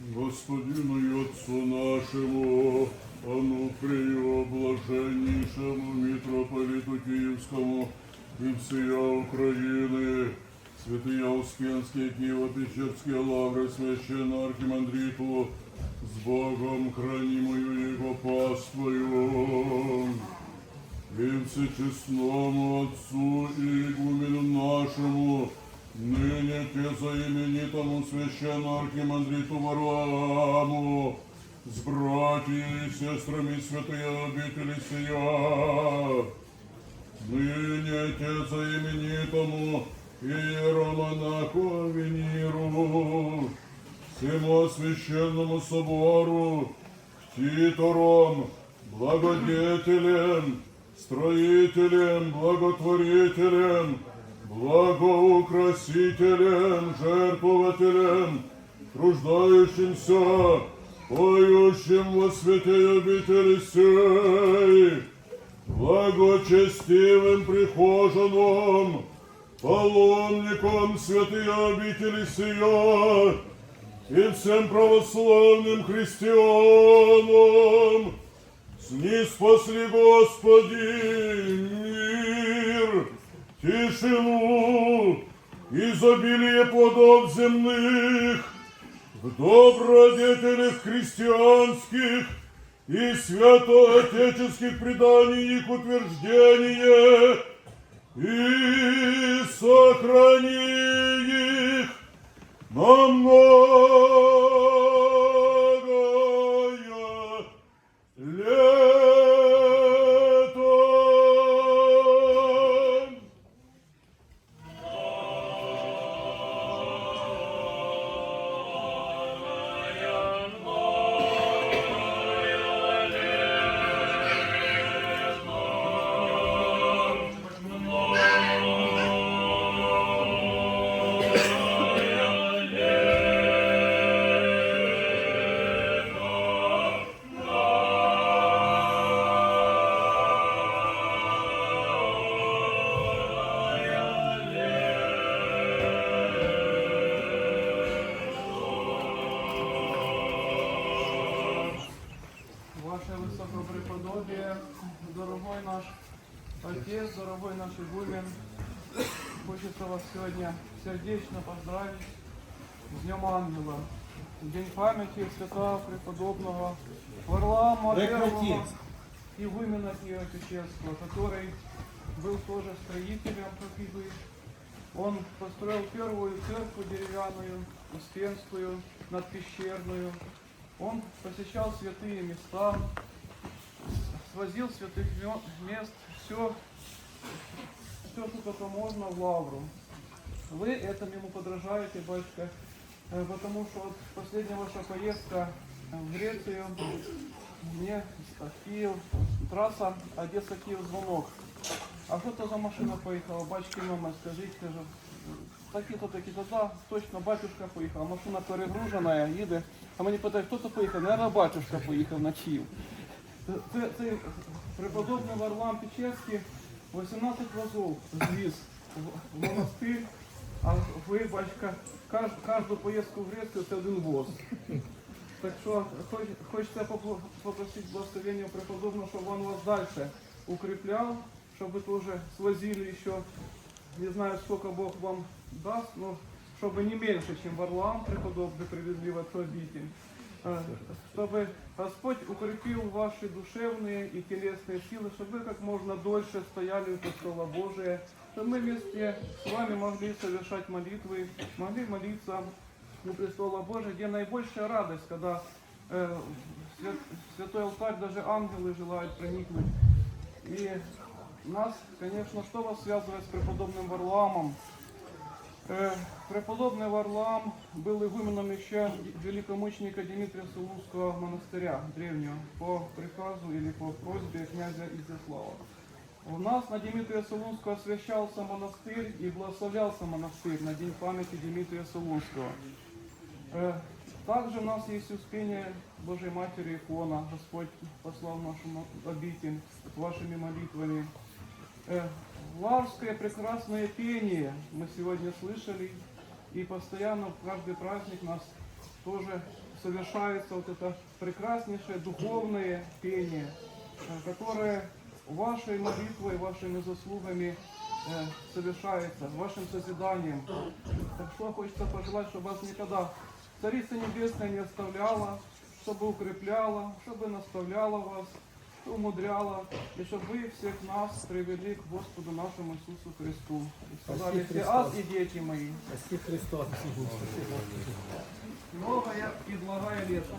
Господину и Отцу нашему, Ануфрию, блаженнейшему митрополиту Киевскому и всея Украины, святые Успенские, Киево-Печерские лавры, священно архимандриту, с Богом хранимую Его паствою, и всечестному Отцу и игумену нашему, ныне те заименитому священно-архимандриту Варламу, с братьями и сестрами святые обители сия, ныне те заименитому иеромонаху Авениру, всему священному собору, титором, благодетелем, строителем, благотворителем, благоукрасителем, жертвователем, труждающимся, поющим во святой обители сей, благочестивым прихожанам, паломником святые обители сия, и всем православным христианам, снизпосли Господи мир, тишину, изобилие плодов земных, в добродетелях христианских и святоотеческих преданиях утверждение и сохрани их на дорогой наш Отец, дорогой наш игумен, хочется вас сегодня сердечно поздравить с Днем Ангела, День памяти святого преподобного Варлаама Первого, игумена Киева-Печерского, который был тоже строителем, как и вы. Он построил первую церковь деревянную, Успенскую, надпещерную. Он посещал святые места, свозил святых ме- мест, все, все, что только можно в Лавру. Вы этому ему подражаете, батюшка, э, потому что вот последняя ваша поездка в Грецию, мне в Киев, трасса Одесса-Киев звонок. А что это за машина поехала? Батюшки мама, скажите же. Такі-то, такі-то, да, точно, батюшка поїхав. Машина перегружена, їде. А мені питають, хто то поїхав? Наверно, батюшка поїхав на Київ. Це, це, це преподобний Варлам Печерський 18 разів звіз в, в монастир, а ви, батька, каж, кожну поїздку в Грецію це один воз. Так що хоч, хочеться попро- попросити благословення преподобного, щоб он вас дальше укреплял, чтобы вы тоже свозили еще, не знаю, сколько Бог вам даст, но чтобы не меньше, чем Варлам преподобный привезли в эту обитель. Э, Чтобы Господь укрепил ваши душевные и телесные силы, чтобы вы как можно дольше стояли у престола Божия, чтобы мы вместе с вами могли совершать молитвы, могли молиться у престола Божия, где наибольшая радость, когда э, в свят- в святой алтарь даже ангелы желают проникнуть. И нас, конечно, что вас связывает с преподобным Варламом? Э, преподобный Варлам был игуменом еще великомученика Дмитрия Сулузского монастыря древнего по приказу или по просьбе князя Изяслава. У нас на Дмитрия Солунского освящался монастырь и благословлялся монастырь на день памяти Дмитрия Солунского. Э, Также у нас есть успение Божьей Матери икона. Господь послал в нашу мо- обитель вашими молитвами. Э, Лаврское прекрасное пение мы сегодня слышали. И постоянно в каждый праздник нас тоже совершается вот это прекраснейшее духовное пение, э, которое вашей молитвой, вашими заслугами э, совершается, вашим созиданием. Так что хочется пожелать, чтобы вас никогда Царица Небесная не оставляла, чтобы укрепляла, чтобы наставляла вас, умудряла, и чтобы вы всех нас привели к Господу нашему Иисусу Христу. И сказали все аз и дети мои. Спасибо Христос. Много я предлагаю лето.